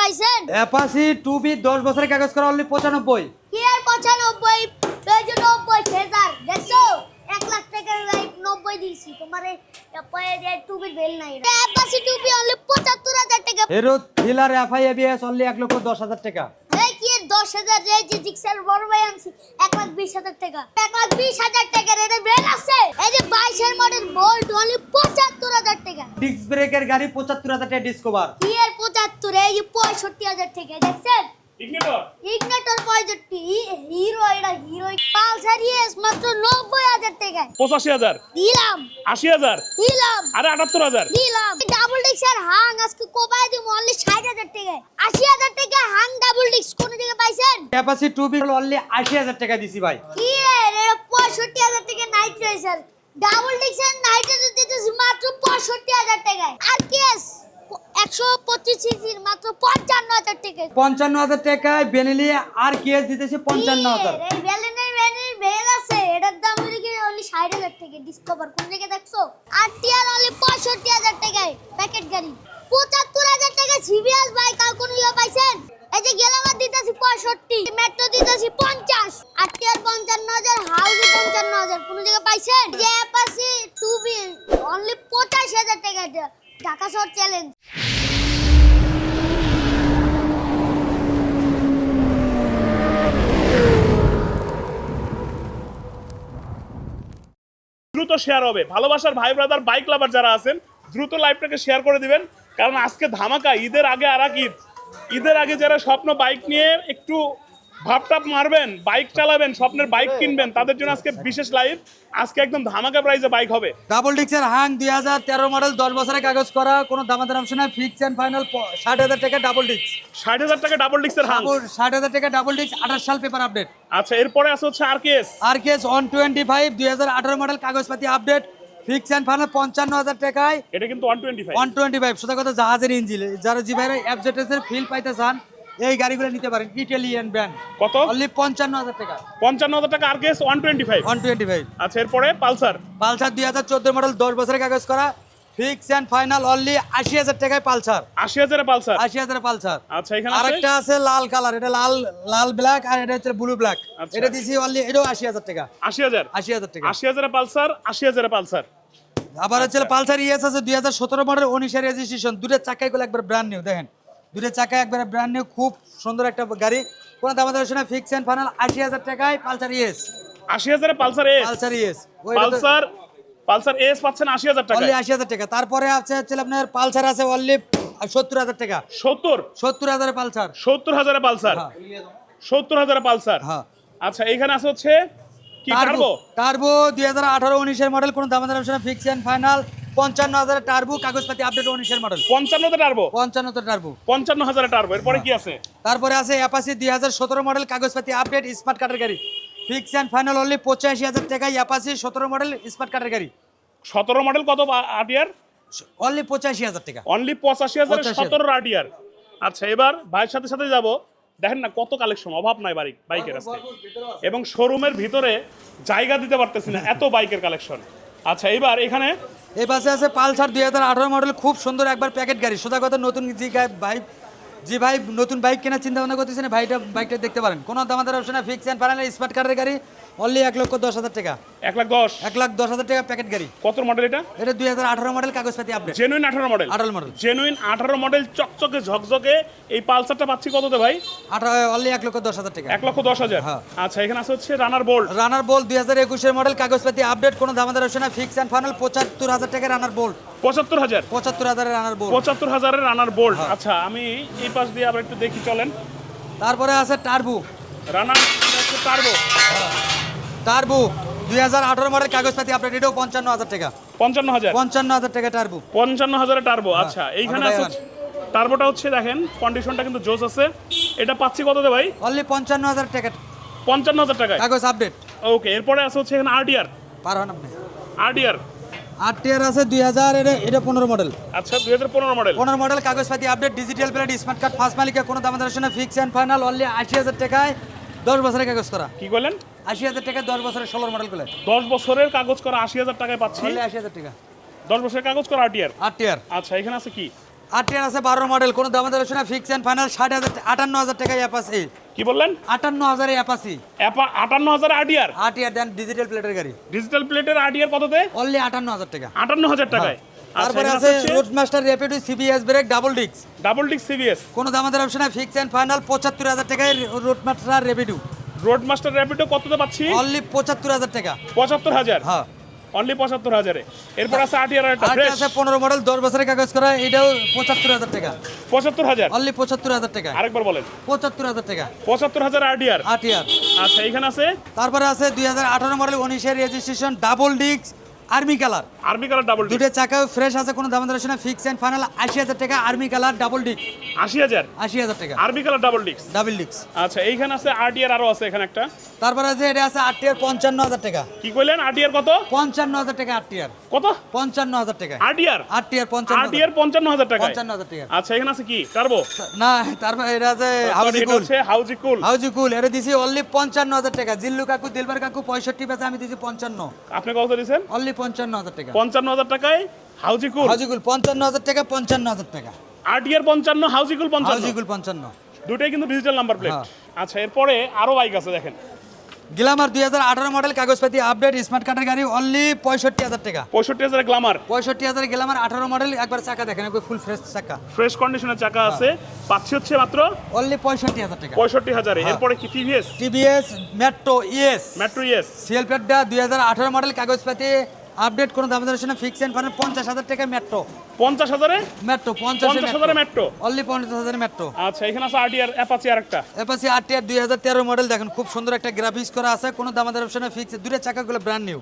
পাইছেন? অ্যাপাসি two B দশ বছরের কাগজ করা অনলি পঁচানব্বই। কি আর পঁচানব্বই? এই যে নব্বই ফেজার দেখছ? এক লাখ টাকার লাইট নব্বই দিয়েছি। তোমার টুপির বেল নাই অ্যাপাসি টুপি অনলি পঁচাত্তর হাজার টাকা। Hero Thriller FI ABS only এক লক্ষ দশ হাজার টাকা। এই কি এর দশ হাজার এই যে জিক্সার বড় ভাই আনছি এক লাখ বিশ হাজার টাকা। এক লাখ বিশ হাজার টাকার এটা ব্রেন আছে। এই যে বাইশের মডেল বোল্ট অনলি পঁচাত্তর হাজার টাকা। ডিস্ক ব্রেকের গাড়ি পঁচাত্তর হাজার টাকা ডিসকভার কি এর পঁচাত্তর এই যে পঁয়ষট্টি হাজার টাকা দেখছেন? ইগনেটর পঁয়ষট্টি হিরো এটা হিরো পালসার মাত্র নব্বই হাজার টাকায় পঁচাশি হাজার। দিলাম। আশি হাজার। দিলাম। আরে আটাত্তর হাজার। দিলাম। ডাবল ডিক্স আর হাং আজকে কোপায় দিব অনলি ষাট হাজার টাকায় আশি হাজার টাকা হাং ডাবল ডিক্স কোন দিকে পাইছেন? অ্যাপাসি টু বি অনলি আশি হাজার টাকা দিছি ভাই। কি এর এটা পঁয়ষট্টি হাজার টাকা নাইট রেসার ডাবল ডিক্স আর নাইট রেসার দিতেছি মাত্র পঁয়ষট্টি হাজার টাকায়। আর কেস একশো পঁচিশ সিসির মাত্র পঞ্চান্ন হাজার টাকায় পঞ্চান্ন হাজার টাকায় বেনেলি আর কেস দিতেছে পঞ্চান্ন হাজার। বেলেনের বেলেনের বেল আছে। এটার দাম হলো কি অনলি ষাট হাজার টাকা। ডিসকভার কোন দিকে দেখছ? আর টিয়ার অনলি পঁয়ষট্টি হাজার টাকায়। প্যাকেট গাড়ি। পঁচাত্তর হাজার টাকা সিবিএস বাইক আর কোন ইয়ে পাইছেন? এই যে গেলামার দিতেছি পঁয়ষট্টি মেট্রো দিতেছি পঞ্চাশ। আর টিয়ার পঞ্চান্ন হাজার হাউসে পঞ্চান্ন হাজার। কোন দিকে পাইছেন? যে টু বি অনলি পঁচাশি হাজার টাকা এটা ঢাকা শহর চ্যালেঞ্জ দ্রুত শেয়ার হবে। ভালোবাসার ভাই ব্রাদার বাইক লাভার যারা আছেন দ্রুত লাইভটাকে শেয়ার করে দিবেন। কারণ আজকে ধামাকা ঈদের আগে আর এক ঈদ। ঈদের আগে যারা স্বপ্ন বাইক নিয়ে একটু ভাবটাপ মারবেন বাইক চালাবেন স্বপ্নের বাইক কিনবেন তাদের জন্য আজকে বিশেষ লাইভ আজকে একদম ধামাকা প্রাইজে বাইক হবে। ডাবল ডিক্সের হাং দুই হাজার তেরো মডেল দশ বছরের কাগজ করা কোনো দামাদার অপশন নাই ফিক্স অ্যান্ড ফাইনাল ষাট হাজার টাকা ডাবল ডিক্স ষাট হাজার টাকা ডাবল ডিক্সের হাং ষাট হাজার টাকা ডাবল ডিক্স আঠাশ সাল পেপার আপডেট আচ্ছা এরপরে আছে হচ্ছে আর কেস আর কেস ওয়ান টোয়েন্টি ফাইভ দুই হাজার আঠারো মডেল কাগজপাতি আপডেট ফিক্স অ্যান্ড ফাইনাল পঞ্চান্ন হাজার টাকায়। এটা কিন্তু one twenty five one twenty five কথা জাহাজের ইঞ্জিন যারা জি ভাইরা অ্যাবজেটেসের ফিল পাইতে চান এই গাড়িগুলো নিতে পারেন ইটালিয়ান ব্র্যান্ড কত? অনলি পঞ্চান্ন হাজার টাকা। পঞ্চান্ন হাজার টাকা R KS one twenty five one twenty five আচ্ছা এরপরে পালসার। পালসার দুই হাজার চোদ্দ মডেল দশ বছরের কাগজ করা। ফিক্স এন্ড ফাইনাল অনলি আশি হাজার টাকায় পালসার। আশি হাজারে পালসার। আশি হাজার পালসার। আচ্ছা এখানে আরেকটা আছে লাল কালার এটা লাল লাল ব্ল্যাক আর এটা হচ্ছে ব্লু ব্ল্যাক আচ্ছা। এটা দিছি অনলি এটাও আশি হাজার টাকা। আশি হাজার? আশি হাজার টাকা। আশি হাজারে পালসার আশি হাজারে পালসার। আবার হচ্ছে পালসার ইএস আছে দুই হাজার সতেরো মডেল উনিশের রেজিস্ট্রেশন দুটো চাকাইগুলো একবার ব্র্যান্ড নিউ দেখেন। দুটো চাকা একবার ব্র্যান্ড নিউ খুব সুন্দর একটা গাড়ি। কোনো দাম আমাদের শোনা ফিক্স অ্যান্ড ফাইনাল আশি হাজার টাকায় পালসার ইএস আশি হাজারে Pulsar S Pulsar ES Pulsar Pulsar S পাচ্ছেন আশি হাজার টাকা অনলি আশি হাজার টাকা। তারপরে আছে হচ্ছে আপনার পালসার আছে অনলি সত্তর হাজার টাকা। সত্তর? সত্তর হাজার পালসার। সত্তর হাজারে পালসার? হ্যাঁ। সত্তর হাজারে পালসার? হ্যাঁ। আচ্ছা এখানে আছে হচ্ছে কি টার্বো টার্বো দুই হাজার আঠারো উনিশের মডেল কোনো দাম আমাদের শোনা ফিক্স অ্যান্ড ফাইনাল পঞ্চান্ন হাজার টার্বো কাগজপাতি আপডেট উনিশের মডেল পঞ্চান্নতে টার্বো টার্বো পঞ্চান্ন হাজারে টার্বো এরপরে কি আছে? তারপরে আছে অ্যাপাসি দুই হাজার সতেরো মডেল কাগজপাতি আপডেট স্মার্ট কার্ডের গাড়ি। ফিক্স অ্যান্ড ফাইনাল অনলি পঁচাশি হাজার টাকায় অ্যাপাসি সতেরো মডেল স্মার্ট কার্ডের গাড়ি। সতেরো মডেল কত আটিয়ার অনলি পঁচাশি হাজার টাকা। অনলি পঁচাশি হাজারে 85,000 সতেরো আটিয়ার আচ্ছা এবার ভাইয়ের সাথে সাথে যাব। দেখেন না কত কালেকশন অভাব নাই বাইক বাইকের এবং শোরুমের ভিতরে জায়গা দিতে পারতেছি না এত বাইকের কালেকশন আচ্ছা এবার এখানে এই পাশে আছে পালসার দুই হাজার আঠারো মডেল, খুব সুন্দর একবার প্যাকেট গাড়ি। সোজা কথা, নতুন গা- বাইক যে ভাই, নতুন বাইক কেনার চিন্তা ভাবনা করতেছেন, ভাইটা বাইকটা দেখতে পারেন। কোনো দামাদার option option fix and final smart কার্ডের গাড়ি অনলি এক লক্ষ দশ হাজার টাকা। এক লাখ দশ। এক লাখ দশ হাজার টাকা প্যাকেট গাড়ি। কত মডেল এটা? এটা দুই হাজার আঠারো মডেল কাগজপাতি আপডেট জেনুইন আঠারো মডেল আঠারো মডেল জেনুইন আঠারো মডেল চকচকে ঝকঝকে। এই পালসারটা পাচ্ছি কততে ভাই? আঠারো অনলি এক লক্ষ দশ হাজার টাকা। এক লক্ষ দশ হাজার? হ্যাঁ। আচ্ছা এখানে আছে হচ্ছে রানার বোল্ট রানার বোল্ট দুই হাজার একুশের মডেল কাগজপাতি আপডেট কোনো দাম আমাদের অপশন ফিক্স অ্যান্ড ফাইনাল পঁচাত্তর হাজার টাকা রানার বোল্ট পঁচাত্তর হাজার? পঁচাত্তর হাজারের রানার বোল্ট পঁচাত্তর হাজারের রানার বোল্ট হ্যাঁ। আচ্ছা আমি এই পাশ দিয়ে আবার একটু দেখি চলেন। তারপরে আছে টার্বু রানার টার্বো টার্বু দুই হাজার আঠারো মডেল কাগজপাতি আপডেট এটাও পঞ্চান্ন হাজার টাকা। পঞ্চান্ন হাজার? পঞ্চান্ন হাজার টাকা টার্বু পঞ্চান্ন হাজারের টার্বো আচ্ছা এইখানে আছে টার্বোটা হচ্ছে দেখেন কন্ডিশনটা কিন্তু জোস আছে। এটা পাচ্ছি কততে ভাই? অনলি পঞ্চান্ন হাজার টাকা। পঞ্চান্ন হাজার টাকায়। কাগজ আপডেট ওকে এরপরে আছে হচ্ছে এখানে আরডিআর পার হন আপনি আরডিআর আট টিয়ার আছে দুই হাজার এটা পনেরো মডেল আচ্ছা দুই হাজার পনেরো মডেল পনেরো মডেল কাগজপাতি update digital plate smart card first মালিকা কোনো দাম সঙ্গে ফিক্স অ্যান্ড ফাইনাল অনলি আশি হাজার টাকায় দশ বছরের কাগজ করা। কি বললেন আশি হাজার টাকায় দশ বছরের ষোলো মডেলগুলো। দশ বছরের কাগজ করা আশি হাজার টাকায় পাচ্ছি। আশি হাজার টাকা। দশ বছরের কাগজ করা আরটিআর আট টিয়ার আচ্ছা এখানে আছে কি? আটিয়ার আছে বারো মডেল কোনো দাম দর না ফিক্স অ্যান্ড ফাইনাল ষাট হাজার আটান্ন হাজার টাকায় অ্যাপাসি কি বললেন? আটান্ন হাজারে অ্যাপাসি অ্যাপা- আটান্ন হাজার আডিয়ার আটিয়ার দেন ডিজিটাল প্লেটের গাড়ি। ডিজিটাল প্লেটের আডিয়ার কততে? অনলি আটান্ন হাজার টাকা। আটান্ন হাজার টাকায়। হ্যাঁ। তারপরে আছে road master rapid CBS brake double ডিক্স ডাবল ডিক সিবিএস কোনো দামাদের অপশন ফিক্স অ্যান্ড ফাইনাল পঁচাত্তর হাজার টাকায় road master rapid road master rapid কততে পাচ্ছি? অনলি পঁচাত্তর হাজার টাকা। পঁচাত্তর হাজার? হ্যাঁ। অনলি পঁচাত্তর হাজারে। এরপর আছে একটা ফ্রেশ আছে পনেরো মডেল দশ বছরের কাগজ করা এটাও পঁচাত্তর হাজার টাকা। পঁচাত্তর হাজার? অনলি পঁচাত্তর হাজার টাকা। আরেকবার বলেন। পঁচাত্তর হাজার টাকা। পঁচাত্তর হাজার আডিয়ার আটিয়ার আচ্ছা এখানে আছে? তারপরে আছে দুই হাজার আঠারো মডেল উনিশের রেজিস্ট্রেশন ডাবল ডিক্স army colour army colour double দুটো চাকাও ফ্রেশ আছে কোনো দাম দর্শনে ফিক্স অ্যান্ড ফাইনাল আশি হাজার টাকা আর্মি কালার ডাবল ডিক্স আশি হাজার? আশি হাজার টাকা। আরবি কালার ডাবল ডিক্স ডাবল ডিক্স আচ্ছা এইখানে আছে আরটিআর আরও আছে এখানে একটা। তারপরে আছে এটা আছে পঞ্চান্ন হাজার টাকা। কি কইলেন? আরটিআর কত? পঞ্চান্ন হাজার টাকা আটটিয়ার কত? পঞ্চান্ন হাজার টাকা। আরটিআর আটটিয়ার পঞ্চান্ন আরটিআর পঞ্চান্ন হাজার টাকা। পঞ্চান্ন হাজার টাকা। আচ্ছা এখানে আছে কি? টার্বো না তারপরে এটা আছে হাউজি কুল হচ্ছে হাউজি কুল হাউজি কুল এটা দিছি অনলি পঞ্চান্ন হাজার টাকা। জিল্লু কাকু দিলবার কাকু পঁয়ষট্টি পেছে আমি দিছি পঞ্চান্ন। আপনি কত দিয়েছেন অনলি পঞ্চান্ন হাজার টাকা। পঞ্চান্ন হাজার টাকায় হাউজি কুল পঞ্চান্ন হাজার টাকা পঞ্চান্ন হাজার টাকা। আরটিআর পঞ্চান্ন হাউজি কুল পঞ্চান্ন। হাউজি কুল পঞ্চান্ন। দুটাই কিন্তু ডিজিটাল নাম্বার প্লেট হ্যাঁ। আচ্ছা এরপরে আরও বাইক আছে দেখেন। গ্লামার দুই হাজার আঠারো মডেল কাগজপাতি আপডেট স্মার্ট কার্ডের গাড়ি অনলি পঁয়ষট্টি হাজার টাকা। পঁয়ষট্টি হাজার গ্লামার পঁয়ষট্টি হাজার গ্লামার আঠারো মডেল একবার চাকা দেখেন একবার ফুল ফ্রেশ চাকা। ফ্রেশ কন্ডিশনের চাকা আছে পাচ্ছি হচ্ছে মাত্র অনলি পঁয়ষট্টি হাজার টাকা। পঁয়ষট্টি হাজারে। হ্যাঁ। এরপরে কি TVS TVS Metro ES Metro ES CL প্লেটটা দুই হাজার আঠারো মডেল কাগজপাতি আপডেট কোনো দাম দর্শনে ফিক্স এন্ড ফাইনাল পঞ্চাশ হাজার টাকা মেট্রো পঞ্চাশ হাজারে? মেট্রো পঞ্চাশ হাজারে মেট্রো অনলি পঞ্চাশ হাজারে মেট্রো আচ্ছা এখানে আছে আরটিআর অ্যাপাচি আর একটা অ্যাপাচি আরটিআর দুই হাজার তেরো মডেল দেখেন খুব সুন্দর একটা গ্রাফিক্স করা আছে। কোনো দামাদার অপশনে ফিক্স দুটো চাকাগুলো ব্র্যান্ড নিউ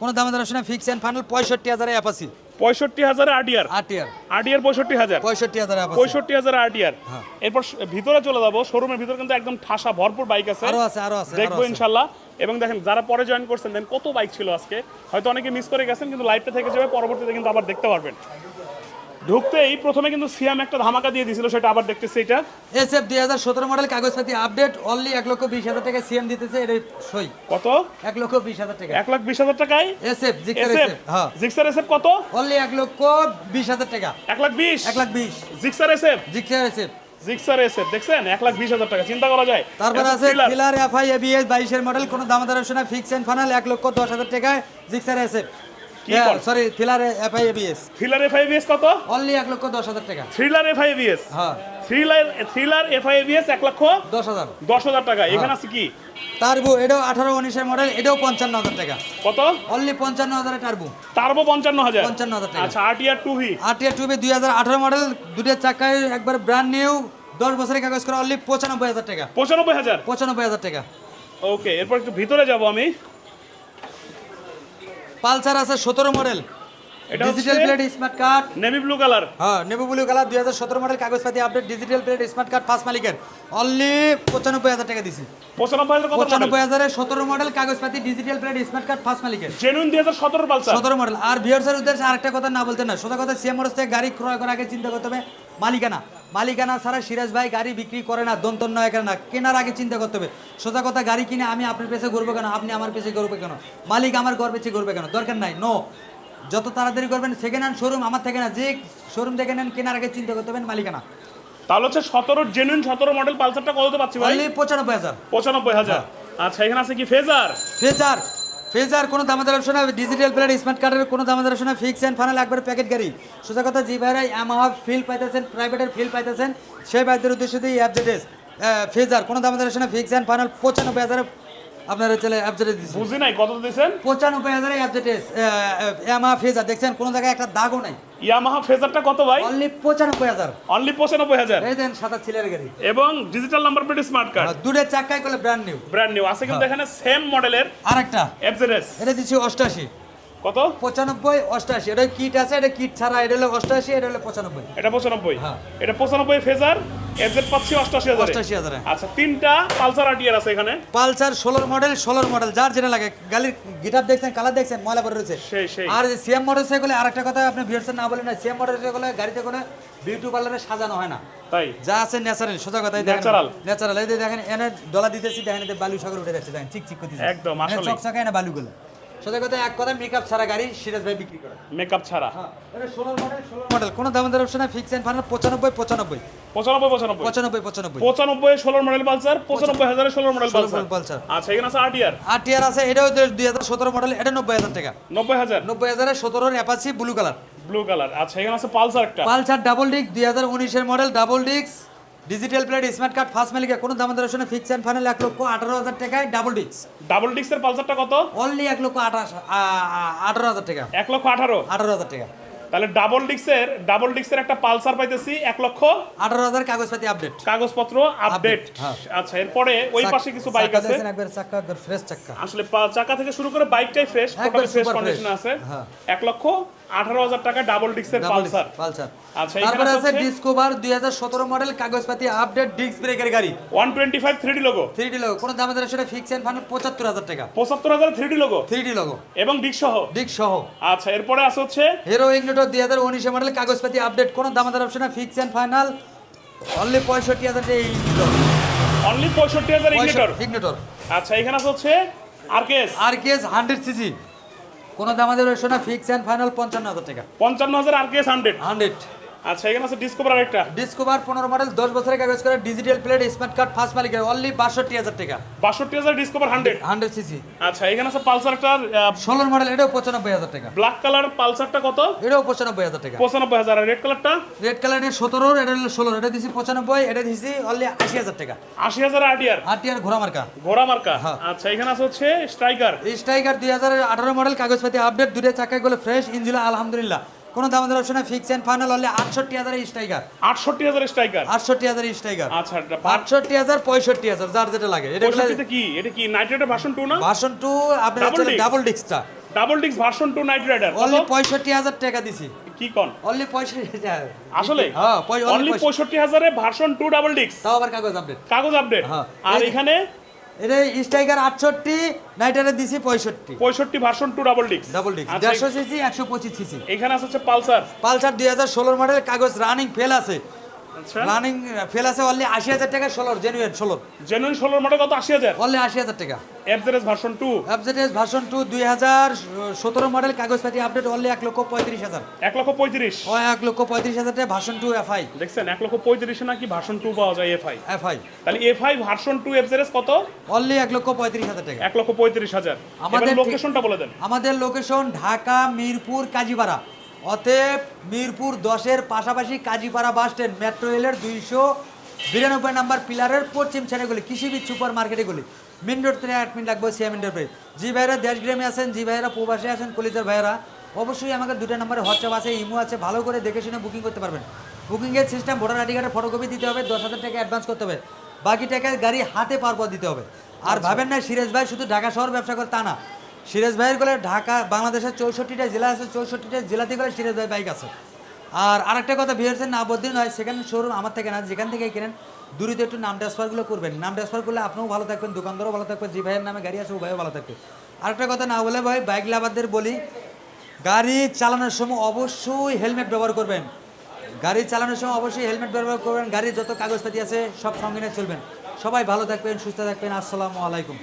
কোনো দামের অপশনে ফিক্স এন্ড ফাইনাল পঁয়ষট্টি হাজার অ্যাপাসি পঁয়ষট্টি হাজার আটিয়ার আটিয়ার পঁয়ষট্টি হাজার। পঁয়ষট্টি হাজার পঁয়ষট্টি হাজার আরটিআর হ্যাঁ। এরপর ভিতরে চলে যাব শোরুমের ভিতরে কিন্তু একদম ঠাসা ভরপুর বাইক আছে। আরও আছে আরও আছে দেখব ইনশাল্লাহ। এবং দেখেন যারা পরে জয়েন করছেন দেন কত বাইক ছিল আজকে? হয়তো অনেকে মিস করে গেছেন কিন্তু লাইভটা থেকে যাবে পরবর্তীতে কিন্তু আবার দেখতে পারবেন। ঢুকতেই প্রথমে কিন্তু সিয়াম একটা ধামাকা দিয়ে দিয়েছিল সেটা আবার দেখতেছি এটা। এসএফ দুই হাজার সতেরো মডেল কাগজপাতি আপডেট অনলি এক লক্ষ বিশ হাজার টাকা সিএম দিতেছে এটা সই। কত? এক লক্ষ বিশ হাজার টাকা এক লাখ বিশ হাজার টাকায়? জিক্সার হ্যাঁ। জিক্সার এসএফ কত? অনলি এক লক্ষ বিশ হাজার টাকা। এক লাখ বিশ? এক লাখ বিশ। Gixxer SF? Gixxer SF. Gixxer SF দেখছেন? এক লাখ বিশ হাজার টাকা চিন্তা করা যায়। তারপর আছে। ফিলার এফআই এবিএস বাইশের মডেল কোনো দামাদার অপশনে ফিক্স এন্ড ফাইনাল এক লক্ষ দশ হাজার টাকায় জিক্সার বল? Sorry thriller FI ABS thriller FI ABS কত? অনলি এক লক্ষ দশ হাজার টাকা। থ্রিলার এফআইভিএস হ্যাঁ। থ্রিলার থ্রিলার এফআইভিএস এক লক্ষ দশ হাজার। দশ হাজার টাকা। হ্যাঁ। এখানে আছে কি? টার্বো এটাও আঠারো উনিশের মডেল এটাও পঞ্চান্ন হাজার টাকা। কত? অনলি পঞ্চান্ন হাজারে টার্বো টার্বো পঞ্চান্ন হাজার। 55,000 টাকা। আচ্ছা RTR two V RTR two V দুই হাজার আঠারো মডেল দুটো চাকায় একবার ব্র্যান্ড নিউ দশ বছরের কাগজ করা অনলি পঁচানব্বই হাজার টাকা। পঁচানব্বই হাজার? পঁচানব্বই হাজার টাকা। ওকে এরপর একটু ভিতরে যাব আমি। পালসার আছে সতেরো model. Digital plate smart card navy blue colour হ্যাঁ নেবু ব্লু কালার দুই হাজার সতেরো মডেল কাগজপাতি update digital plate smart card first মালিকের। অনলি পঁচানব্বই হাজার টাকা দিছি। পঁচানব্বই হাজার সতেরো মডেল কাগজপাতি digital plate smart card first মালিকের। জেনুইন দুই হাজার সতেরো সতেরো মডেল আর ভিউয়ার্সের উদ্দেশ্যে আরেকটা কথা না বলতে না সোজা কথা সিএম মোটরস থেকে গাড়ি ক্রয় করার আগে চিন্তা করতে হবে মালিকানা। মালিকানা ছাড়া সিরাজ ভাই গাড়ি বিক্রি করে না দন্তন্য এখানে না কেনার আগে চিন্তা করতে হবে। সোজা কথা গাড়ি কিনে আমি আপনার পেছে ঘুরবো কেন? আপনি আমার পেছে ঘুরবে কেন? মালিক আমার ঘর পেছে ঘুরবে কেন? দরকার নাই নো যত তাড়াতাড়ি করবেন সেকেন্ড হ্যান্ড শোরুম আমার থেকে না যে শোরুম থেকে নেন কেনার আগে চিন্তা করতে হবে মালিকানা। তাহলে হচ্ছে সতেরো জেনুইন সতেরো মডেল পালসারটা কত পাচ্ছি ভাই? পঁচানব্বই হাজার। পঁচানব্বই হাজার। আচ্ছা এখানে আছে কি ফেজার? ফেজার। ফেজার কোনো দামাদার অপশন হবে। ডিজিটাল প্লেট স্মার্ট কার্ডের কোনো দামাদার অপশন ফিক্স অ্যান্ড ফাইনাল একবার প্যাকেট গাড়ি। সোজা কথা যে ভাইরা ইয়ামাহা ফিল পাইতেছেন, প্রাইভেটের ফিল পাইতেছেন। সেই ভাইদের উদ্দেশ্যে দিয়ে অ্যাপ ফ্রিজার, কোনো দামাদার অপশন ফিক্স অ্যান্ড ফাইনাল পঁচানব্বই হাজারে আপনার হচ্ছে অ্যাপজেডেস বুঝি নাই কত দিয়েছেন? পঁচানব্বই হাজারে অ্যাপজেডেস ইয়ামাহা ফেজার দেখছেন? কোনো জায়গায় একটা দাগও নাই। ইয়ামাহা ফেজারটা কত ভাই? অনলি পঁচানব্বই হাজার। অনলি পঁচানব্বই হাজার। এই দেন সাদা ছিলের গাড়ি। এবং digital number plate smart card দুটো চাক্কায় করলে ব্র্যান্ড নিউ ব্র্যান্ড নিউ আছে কিন্তু এখানে সেম মডেলের আরেকটা। এফজেডএস এটা দিচ্ছি অষ্টাশি। কত? পঁচানব্বই অষ্টাশি। এটা কিট আছে এটা কিট ছাড়া এটা হলো অষ্টাশি এটা হলো পঁচানব্বই। এটা পঁচানব্বই। হ্যাঁ। এটা পঁচানব্বই ফেজার এফজেড পাচ্ছি অষ্টাশি হাজার। 88,000 এ। আচ্ছা তিনটা পালসার আটিয়ার আছে এখানে। পালসার ষোলোর মডেল ষোলোর মডেল যার যেটা লাগে। গাড়ির গিটার দেখছেন কালার দেখছেন ময়লা পরে রয়েছে। সেই সেই। আর সিএম আরেকটা কথা আপনি ভিউয়ার্সের না বলেন না সিএম মোটর সাইকেলে গাড়িতে কোনো বিউটি পার্লারে সাজানো হয় না। তাই? যা আছে ন্যাচারাল সোজা কথা Natural। ন্যাচারাল এই দেখেন এনে ডলা দিতেছি দেখেন বালু সাগর উঠে যাচ্ছে দেখেন চিক চিক করতেছে। একদম, চকচকে এনে বালুগুলো। সোজা কথা এক কথা মেকআপ ছাড়া গাড়ি সিরাজ ভাই বিক্রি করে। মেকআপ ছাড়া? হ্যাঁ এটা মডেল ষোলোর মডেল কোনো দাম দর অপশন ফিক্স অ্যান্ড ফাইনাল পঁচানব্বই পঁচানব্বই। পঁচানব্বই পঁচানব্বই? পঁচানব্বই পঁচানব্বই। পঁচানব্বই ষোলোর মডেল পালসার পঁচানব্বই হাজারের ষোলোর মডেল 16 পালসার। আচ্ছা এখানে আছে আটিয়ার আর আছে এটাও দুই হাজার সতেরো মডেল এটা নব্বই হাজার টাকা। নব্বই হাজার? নব্বই হাজারের সতেরোর Apache blue colour blue colour আচ্ছা এখানে আছে পালসার একটা। পালসার ডাবল ডিস্ক দুই হাজার উনিশের model double disc digital plate smart card first মেলিকে কোনো দাম ধরে শুনে ফিক্স এন্ড ফাইনাল এক লক্ষ আঠারো হাজার টাকায় ডাবল ডিক্স ডাবল ডিক্সের পালসারটা কত? অনলি এক লক্ষ আঠাশ আঠারো হাজার টাকা। এক লক্ষ আঠারো? আঠারো হাজার টাকা। তাহলে ডাবল ডিস্কের ডাবল ডিস্কের একটা পালসার পাইতেছি এক লক্ষ আঠারো হাজার কাগজপাতি আপডেট কাগজপত্র আপডেট হ্যাঁ। আচ্ছা এরপরে ওই পাশে কিছু বাইক আছে। একবার? ফ্রেশ চাক্কা আসলে চাকা থেকে শুরু করে বাইকটাই ফ্রেশ টোটালি ফ্রেশ কন্ডিশন আছে। হ্যাঁ। এক লক্ষ আঠারো হাজার টাকা ডাবল ডিস্কের পালসার। পালসার। আচ্ছা, তারপরে আছে ডিসকভার দুই হাজার সতেরো মডেল কাগজপাতি আপডেট ডিস্ক ব্রেকের গাড়ি। One twenty five three D logo three D logo কোনো দাম সেটা ফিক্স অ্যান্ড ফাইনাল পঁচাত্তর হাজার টাকা। পঁচাত্তর হাজার three D logo three D logo এবং ডিক সহ ডিস্ক সহ আচ্ছা এরপরে আছে হচ্ছে হিরো ইগনিটর দুই হাজার উনিশে মডেল কাগজপাতি আপডেট কোনো দামাদার option fix and final only পঁয়ষট্টি হাজার অনলি পঁয়ষট্টি হাজার ইগনিটর ইগনিটর আচ্ছা এখানে হচ্ছে RKS R KS hundred CC কোনো দামাদার অপশন ফিক্স অ্যান্ড ফাইনাল পঞ্চান্ন হাজার টাকা। পঞ্চান্ন হাজার আরকেএস হান্ড্রেড হান্ড্রেড আচ্ছা এখানে আছে ডিসকভার আরেকটা। ডিসকভার পনেরো মডেল দশ বছরের কাগজ করে digital plate smart card first মালিকের অনলি বাষট্টি হাজার টাকা। বাষট্টি হাজার ডিসকভার হান্ড্রেড হান্ড্রেড সিসি আচ্ছা এখানে আছে পালসার একটা ষোলোর মডেল এটাও পঁচানব্বই হাজার টাকা। ব্ল্যাক কালার পালসারটা কত? এটাও পঁচানব্বই হাজার টাকা। পঁচানব্বই হাজার। আর রেড কালারটা রেড কালারের সতেরোর এটা হলো ষোলোর এটা দিছি পঁচানব্বই এটা দিছি অনলি আশি হাজার টাকা। আশি হাজার আটিয়ার ঘোড়া মার্কা। ঘোড়া মার্কা। হ্যাঁ। আচ্ছা এখানে আছে হচ্ছে স্ট্রাইকার স্ট্রাইকার দুই হাজার আঠারো মডেল কাগজপাতি আপডেট দুটো চাকায়গুলো ফ্রেশ ইঞ্জিন আলহামদুলিল্লাহ। কোনো দাম দর অপশনে ফিক্স অ্যান্ড ফাইনাল হলে আটষট্টি হাজার স্ট্রাইকার আটষট্টি হাজার স্ট্রাইকার আটষট্টি হাজার স্ট্রাইকার আচ্ছা আটষট্টি হাজার পঁয়ষট্টি হাজার যার যেটা লাগে। এটা কি? এটা কি নাইট রাইডার ভার্সন টু না? ভার্সন টু আপনার double ডিস্কটা double disc version two Knight Rider only পঁয়ষট্টি হাজার টাকা দিছি। কি কন? অনলি পঁয়ষট্টি আসলে? হ্যাঁ অনলি পঁয়ষট্টি। পঁয়ষট্টি হাজারে ভার্সন টু ডাবল ডিস্ক তাও আবার কাগজ আপডেট কাগজ আপডেট হ্যাঁ। আর এখানে এটা স্ট্রাইকার আটষট্টি নাইটারে দিছি পঁয়ষট্টি। পঁয়ষট্টি version two double disc double disc দেড়শো সিসি একশো পঁচিশ সিসি। এখানে আছে হচ্ছে পালসার। পালসার দুই হাজার ষোলোর মডেল কাগজ রানিং ফেল আছে। রানিং ফেল আছে অনলি আশি হাজার টাকা ষোলোর জেনুইন ষোলোর। জেনুইন ষোলোর মডেল কত? আশি হাজার? অনলি আশি হাজার টাকা। FZS version two FZS version two দুই হাজার সতেরো মডেল কাগজপাতি আপডেট অনলি এক লক্ষ পঁয়ত্রিশ হাজার। এক লক্ষ পঁয়ত্রিশ? ও এক লক্ষ পঁয়ত্রিশ হাজার টাকা ভার্সন টু এফআই দেখছেন এক লক্ষ পঁয়ত্রিশে নাকি ভার্সন টু পাওয়া যায় এফআই এফআই তাহলে এফআই ভার্সন টু এফজেডএস কত? অনলি এক লক্ষ পঁয়ত্রিশ হাজার টাকা। এক লক্ষ পঁয়ত্রিশ হাজার। আমাদের আমাদের লোকেশনটা বলে দেন। আমাদের লোকেশন ঢাকা মিরপুর কাজীপাড়া। অতএব মিরপুর দশের পাশাপাশি কাজীপাড়া বাস স্ট্যান্ড মেট্রো রেলের দুইশো বিরানব্বই নাম্বার পিলারের পশ্চিম ছেড়েগুলি কৃষিবিদ সুপার মার্কেটেগুলি মেন রোড থেকে এক মিনিট লাগবে সিএম এন্টারপ্রাইজ। জি ভাইরা দেশগ্রামে আছেন জি ভাইরা প্রবাসে আছেন কলিজার ভাইরা অবশ্যই আমাকে দুটো নম্বরে হোয়াটসঅ্যাপ আছে ইমো আছে ভালো করে দেখে শুনে বুকিং করতে পারবেন। বুকিংয়ের সিস্টেম ভোটার আইডি কার্ডের ফটোকপি দিতে হবে দশ হাজার টাকা অ্যাডভান্স করতে হবে। বাকি টাকা গাড়ি হাতে পার পর দিতে হবে। আর ভাবেন না সিরাজ ভাই শুধু ঢাকা শহর ব্যবসা করে তা না সিরাজ ভাইয়ের গলে ঢাকা, বাংলাদেশের চৌষট্টিটা জেলা আছে, চৌষট্টিটা জেলাতে গেলে সিরাজ ভাই বাইক আছে। আর আরেকটা কথা বিহারছেন না বদিন হয় সেখানে শোরুম আমার থেকে না, যেখান থেকে কেনেন, দূরিতে একটু নাম ট্রান্সফারগুলো করবেন। নাম ট্রান্সফার করলে আপনিও ভালো থাকবেন, দোকানদারও ভালো থাকবে যে ভাইয়ের নামে গাড়ি আছে, ও ভাইও ভালো থাকবে। আরেকটা কথা না বলে ভাই বাইক লাভারদের বলি, গাড়ি চালানোর সময় অবশ্যই হেলমেট ব্যবহার করবেন। গাড়ি চালানোর সময় অবশ্যই হেলমেট ব্যবহার করবেন, গাড়ির যত কাগজপাতি আছে, সব সঙ্গে নিয়ে চলবেন। সবাই ভালো থাকবেন, সুস্থ থাকবেন, আসসালামু আলাইকুম।